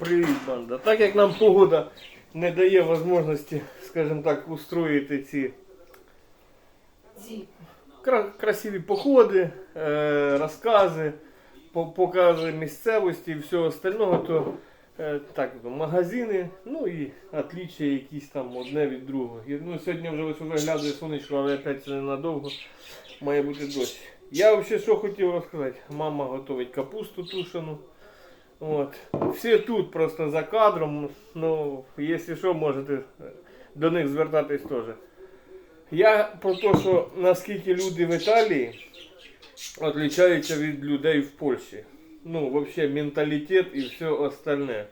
Привіт, банда. Так як нам погода не дає можливості, скажімо так, устроїти ці красиві походи, е, розкази, покази місцевості і всього остального, то е, так, магазини, ну і отліччя якісь там одне від другого. Ну, сьогодні вже ось виглядає сонечко, але опять це ненадовго. Має бути дощ. Я взагалі що хотів розказати. Мама готовить капусту тушену. От. Всі тут просто за кадром. Ну, якщо що, можете до них звертатись теж. Я про те, що наскільки люди в Італії відрізняються від людей в Польщі. Ну, взагалі, менталітет і все остальне.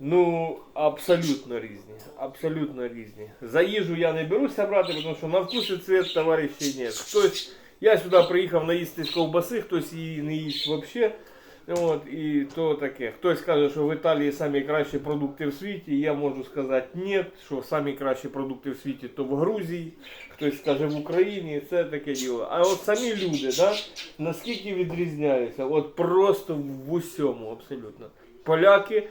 Ну, абсолютно різні. Абсолютно різні. За їжу я не беруся брати, тому що на вкус і цвет товаришів нет. Хтось, я сюди приїхав наїстись ковбаси, хтось її не їсть взагалі. От, і то таке. Хтось каже, що в Італії самі кращі продукти в світі. Я можу сказати ні, що самі кращі продукти в світі то в Грузії, хтось скаже в Україні, це таке діло. А от самі люди, да, наскільки відрізняються? От просто в усьому абсолютно. Поляки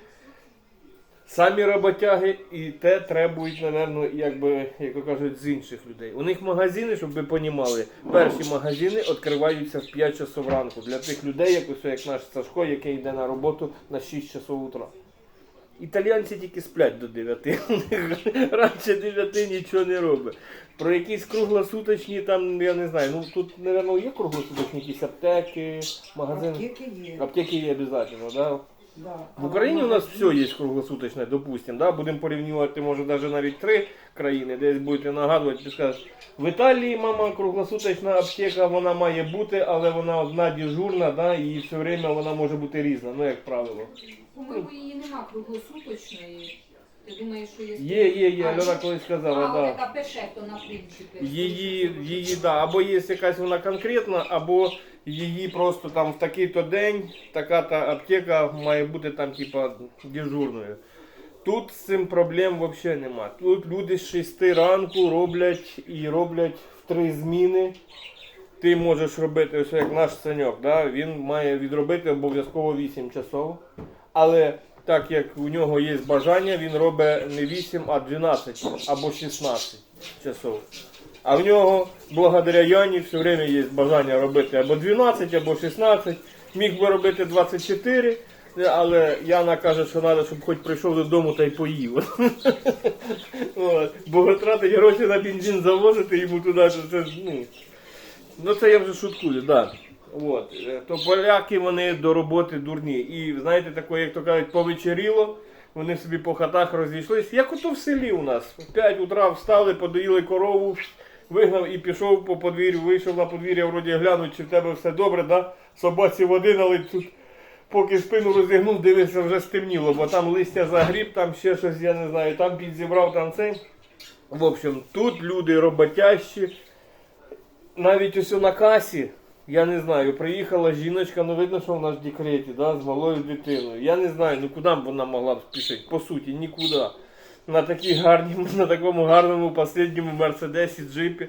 самі роботяги і те требують, напевно, якби, як кажуть, з інших людей. У них магазини, щоб ви понімали, перші магазини відкриваються в 5 часов ранку. Для тих людей, як ось як наш Сашко, який йде на роботу на 6 часов утра. Італійці тільки сплять до 9. Раніше 9 нічого не робить. Про якісь круглосуточні там, я не знаю, ну тут, напевно, є круглосуточні якісь аптеки, магазини. Аптеки є. Аптеки є обов'язково, да? Да. В Україні у нас все є круглосуточне, допустимо. да? будемо порівнювати, може, навіть навіть три країни, десь будете нагадувати, ти скажеш, в Італії, мама, круглосуточна аптека, вона має бути, але вона одна дежурна, да? і все время вона може бути різна, ну як правило. По-моєму, її нема круглосуточної. Я думаю, що є. Є, є, є, А, Альона колись сказала, а, да. яка пешето на принципі. Її, її, да, або є якась вона конкретна, або її просто там в такий-то день така-то аптека має бути там, типа, дежурною. Тут з цим проблем взагалі нема. Тут люди з 6 ранку роблять і роблять в три зміни. Ти можеш робити, ось як наш саньок, да? він має відробити обов'язково 8 часов. Але так як у нього є бажання, він робить не 8, а 12 або 16 часов. А в нього, благодаря Яні, все время є бажання робити або 12, або 16. Міг би робити 24, але Яна каже, що треба, щоб хоч прийшов додому та й поїв. Бо тратить гроші на бензин завозити йому туди, ну. Ну це я вже шуткую, так. От. Е, То поляки вони до роботи дурні. І знаєте, таке, як то кажуть, повечеріло, вони собі по хатах розійшлись. Як ото в селі у нас. В 5 утра встали, подоїли корову, вигнав і пішов по подвір'ю, вийшов на подвір'я, вроді глянуть, чи в тебе все добре, да? собаці води налить тут. Поки спину розігнув, дивився, вже стемніло, бо там листя загріб, там ще щось, я не знаю, там підзібрав, там цей. В общем, тут люди роботящі. Навіть ось на касі, я не знаю, приїхала жіночка, ну видно, що вона ж в декреті, да, з малою дитиною. Я не знаю, ну куди б вона могла б спішити? По суті, нікуди. На такій гарній, на такому гарному останньому мерседесі, джипі.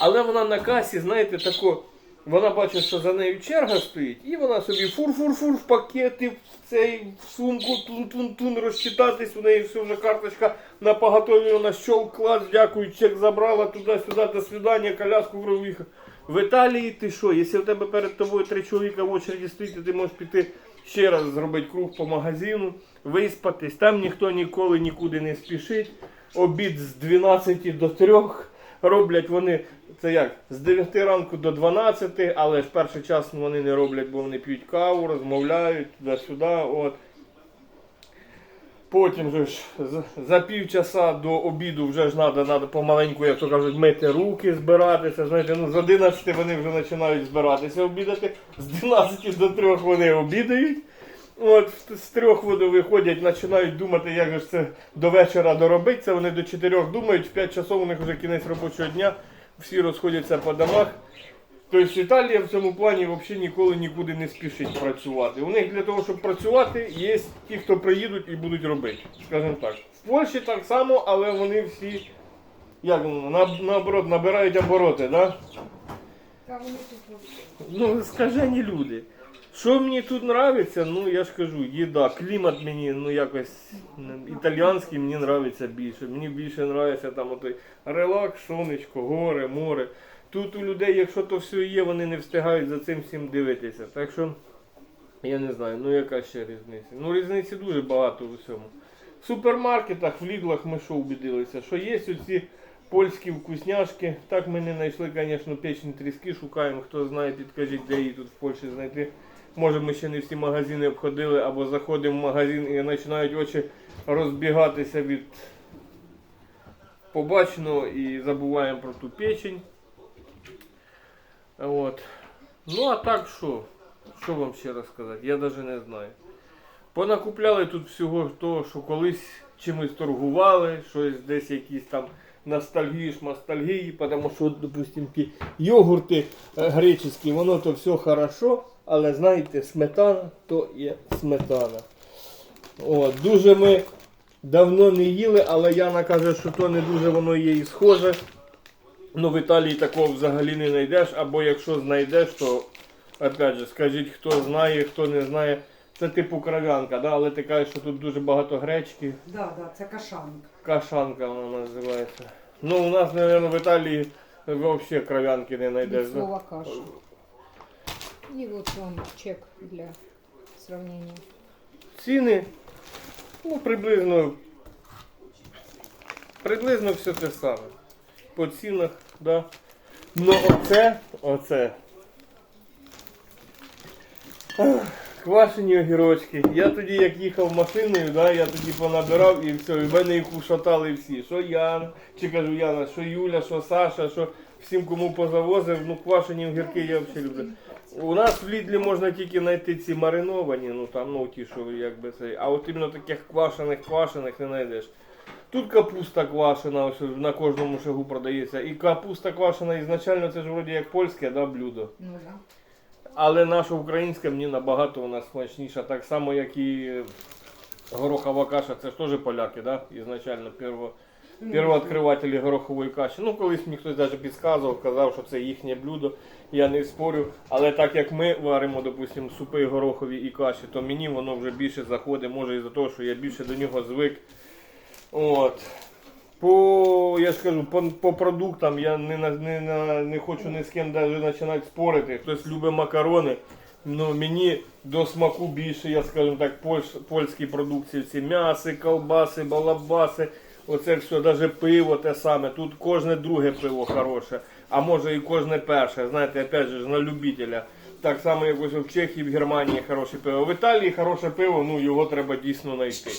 Але вона на касі, знаєте, тако, вона бачить, що за нею черга стоїть, і вона собі фур-фур-фур в пакети, в цей в сумку, тун-тун-тун, розчитатись, у неї все вже карточка на поготові, вона щолк, клас, дякую, чек забрала, туди-сюди, до свидання, коляску виїхав. В Італії ти що, якщо в тебе перед тобою три чоловіка в очереді стоїть, ти можеш піти ще раз зробити круг по магазину, виспатись, там ніхто ніколи нікуди не спішить. Обід з 12 до 3 роблять вони це як з 9 ранку до 12, але ж перший час вони не роблять, бо вони п'ють каву, розмовляють туди-сюди. Потім же ж за- півчаса до обіду вже ж треба помаленьку, як то кажуть, мити руки, збиратися. Знаєте, ну з 11 вони вже починають збиратися обідати, з 12 до 3 вони обідають. От з трьох вони виходять, починають думати, як же це до вечора доробити. Це вони до 4 думають, в 5 часов у них вже кінець робочого дня, всі розходяться по домах. Тобто Італія в цьому плані взагалі ніколи нікуди не спішить працювати. У них для того, щоб працювати, є ті, хто приїдуть і будуть робити. Скажімо так. В Польщі так само, але вони всі як на, наоборот, набирають обороти, да? Ну, скажені люди. Що мені тут подобається, ну я ж кажу, їда, клімат мені ну якось м, італійський мені подобається більше. Мені більше подобається там отой релакс, сонечко, гори, море. Тут у людей, якщо то все є, вони не встигають за цим всім дивитися. Так що я не знаю, ну яка ще різниця. Ну різниці дуже багато у всьому. В супермаркетах, в ліглах ми що убедилися, що є оці польські вкусняшки. Так ми не знайшли, звісно, печні тріски, шукаємо, хто знає, підкажіть, де її тут в Польщі знайти. Може ми ще не всі магазини обходили, або заходимо в магазин і починають очі розбігатися від побаченого і забуваємо про ту печень. От. Ну а так що? Що вам ще розказати? Я навіть не знаю. Понакупляли тут всього того, що колись чимось торгували, щось десь якісь там ностальгії, шмастальгії, тому що, допустим, ті йогурти е, греческі, воно то все хорошо, але знаєте, сметана то є сметана. От, дуже ми давно не їли, але Яна каже, що то не дуже воно є і схоже. Ну, в Італії такого взагалі не знайдеш, або якщо знайдеш, то опять же, скажіть, хто знає, хто не знає. Це типу кров'янка, да? але ти кажеш, що тут дуже багато гречки. Да, да, це кашанка. Кашанка вона називається. Ну, у нас, мабуть, в Італії взагалі кров'янки не знайдеш. Від слова каша. І от вам чек для сравнения. Ціни, ну, приблизно. Приблизно все те саме. По цінах, да. Ну оце, оце. Квашені огірочки. Я тоді, як їхав машиною, да, я тоді понабирав і все, і в мене їх ушатали всі. Що Яна, чи кажу Яна, що Юля, що Саша, що всім кому позавозив, ну квашені огірки я взагалі люблю. У нас в Лідлі можна тільки знайти ці мариновані, ну там ну ті, що якби це. А от іменно таких квашених квашених не знайдеш. Тут капуста квашена, ось на кожному шагу продається. І капуста квашена ізначально це ж вроді як польське да, блюдо. Ну да. Але наша українська мені набагато вона смачніша, так само як і горохова каша, це ж теж поляки, да? ізначально перво, первооткривателі горохової каші. Ну, колись мені хтось навіть підказував, казав, що це їхнє блюдо, я не спорю. Але так як ми варимо, допустимо, супи горохові і каші, то мені воно вже більше заходить, може із-за того, що я більше до нього звик. От. По, я ж по, по продуктам я не, не, не хочу ні з ким починати спорити. Хтось любить макарони. Ну, мені до смаку більше, я скажу так, польш, польські продукції, ці м'яси, колбаси, балабаси, оце все, навіть пиво те саме. Тут кожне друге пиво хороше, а може і кожне перше. Знаєте, опять же, на любителя. Так само, як ось в Чехії, в Германії хороше пиво. В Італії хороше пиво, ну його треба дійсно знайти.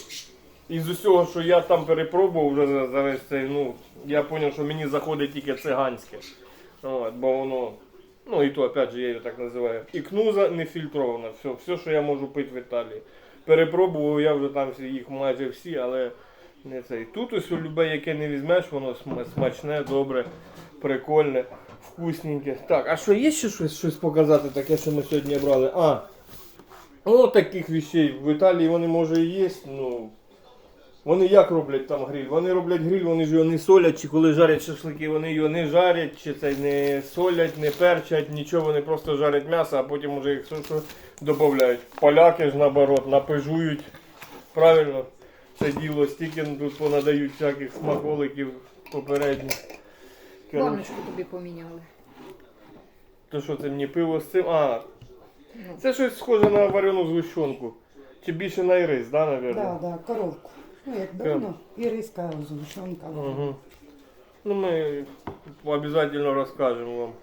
І з усього, що я там перепробував вже весь цей, ну, я зрозумів, що мені заходить тільки циганське. От, бо воно, ну і то, опять же, я його так називаю. І кнуза не фільтрована. Все, все, що я можу пити в Італії. Перепробував я вже там їх майже всі, але не цей. Тут ось любе, яке не візьмеш, воно смачне, добре, прикольне, вкусненьке. Так, а що є ще щось, щось показати, таке, що ми сьогодні брали? А, ну таких вещей. В Італії вони може і є, ну. Вони як роблять там гриль? Вони роблять гриль, вони ж його не солять, чи коли жарять шашлики, вони його не жарять, чи це не солять, не перчать, нічого, вони просто жарять м'ясо, а потім вже їх що, додають. Поляки ж наоборот, напижують. Правильно, це діло стільки тут понадають всяких смаколиків попередніх. Баночку тобі поміняли. то що це мені пиво з цим? А, Ну, це щось схоже на варену згущенку. Чи більше на ірис, да, навірно? Да, да, коровку. Ну, як давно. І риска, згущенка. Угу. Ну, ми обов'язково розкажемо вам,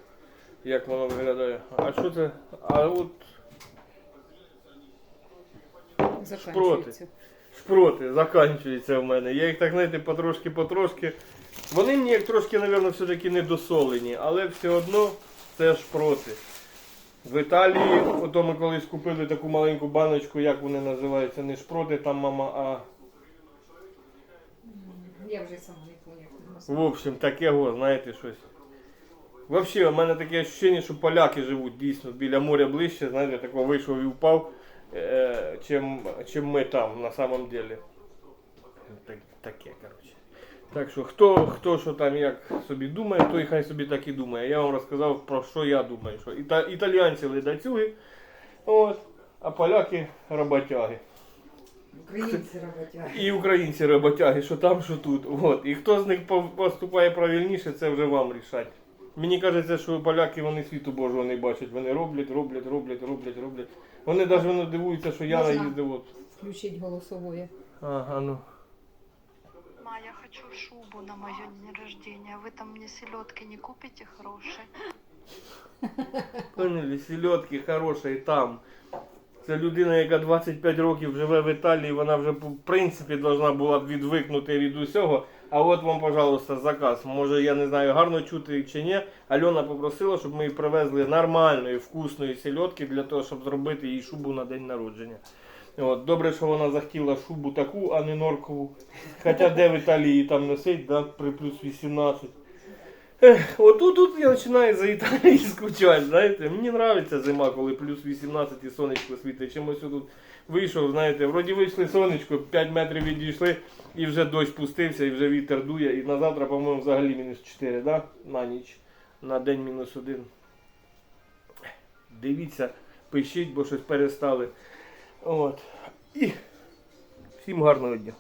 як воно виглядає. А що це? А от заканчується. шпроти заканчуються в мене. Я їх так, знаєте, потрошки-потрошки. Вони мені як трошки, мабуть, все-таки недосолені, але все одно це шпроти. В Італії, ото ми колись купили таку маленьку баночку, як вони називаються, не шпроти там мама, а В общем, таке знаєте, щось. Взагалі, у мене таке відчуття, що поляки живуть дійсно біля моря ближче, знаєте, такого вийшов і впав, е, чим, чим ми там на самом деле. Так, таке, коротше. Так що хто, хто що там як собі думає, той хай собі так і думає. Я вам розказав про що я думаю. Що іта, ледацюги, От. А поляки роботяги. Українці роботяги. І українці роботяги, що там, що тут. От. І хто з них поступає правильніше, це вже вам рішать. Мені кажеться, що поляки вони світу Божого не бачать. Вони роблять, роблять, роблять, роблять, роблять. Вони навіть вони дивуються, що я Можна? наїздив. От. Включить голосовое. Ага, ну. Ма, я хочу шубу на мое день рождения. Вы там мне селедки не купите хорошие? Поняли, сільотки хороші там. Це людина, яка 25 років живе в Італії, вона вже в принципі должна була б відвикнути від усього. А от вам, пожалуйста, заказ. Може, я не знаю, гарно чути чи ні. Альона попросила, щоб ми їй привезли нормальної, вкусної сільотки для того, щоб зробити їй шубу на день народження. От, добре, що вона захотіла шубу таку, а не норкову. Хоча де в Італії там носить, да, при плюс 18. Отут тут я починаю за Італією скучати, знаєте. Мені подобається зима, коли плюс 18 і сонечко світить. Чимось тут вийшов, знаєте, вроді вийшли сонечко, 5 метрів відійшли і вже дощ пустився, і вже вітер дує. І на завтра, по-моєму, взагалі мінус 4, да? На ніч. На день мінус 1. Дивіться, пишіть, бо щось перестали. От. І всім гарного дня.